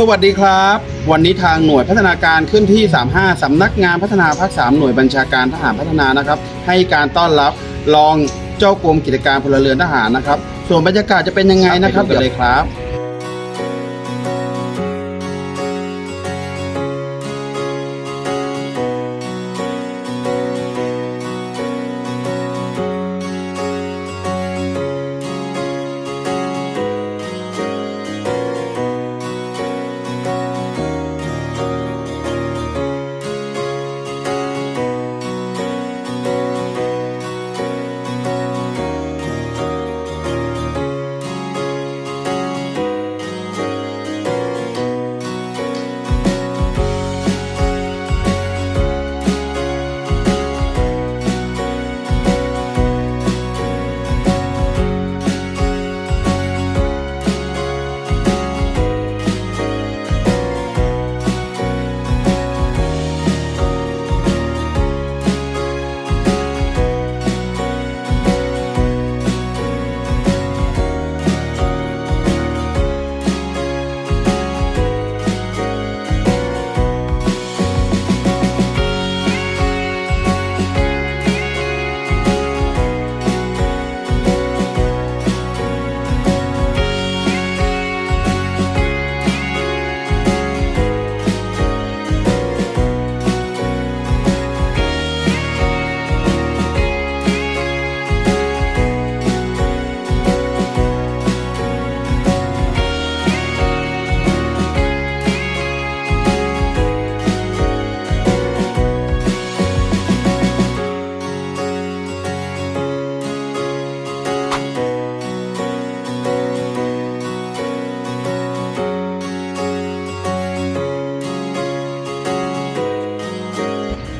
สวัสดีครับ วันนี้ทางหน่วยพัฒนาการขึ้นที่ 35สำนักงานพัฒนาภาค 3 หน่วยบัญชาการทหารพัฒนานะครับ ให้การต้อนรับรองเจ้ากรมกิจการพลเรือนทหารนะครับ ส่วนบรรยากาศจะเป็นยังไงนะครับครับเดี๋ยวเลยครับ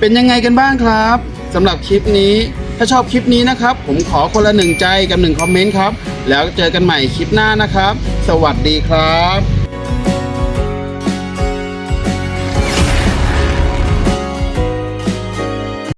เป็นยังไงกันบ้างครับสำหรับคลิปนี้ ถ้าชอบคลิปนี้นะครับ ผมขอคนละหนึ่งใจกับหนึ่งคอมเมนต์ครับ แล้วเจอกันใหม่คลิปหน้านะครับ สวัสดีครับ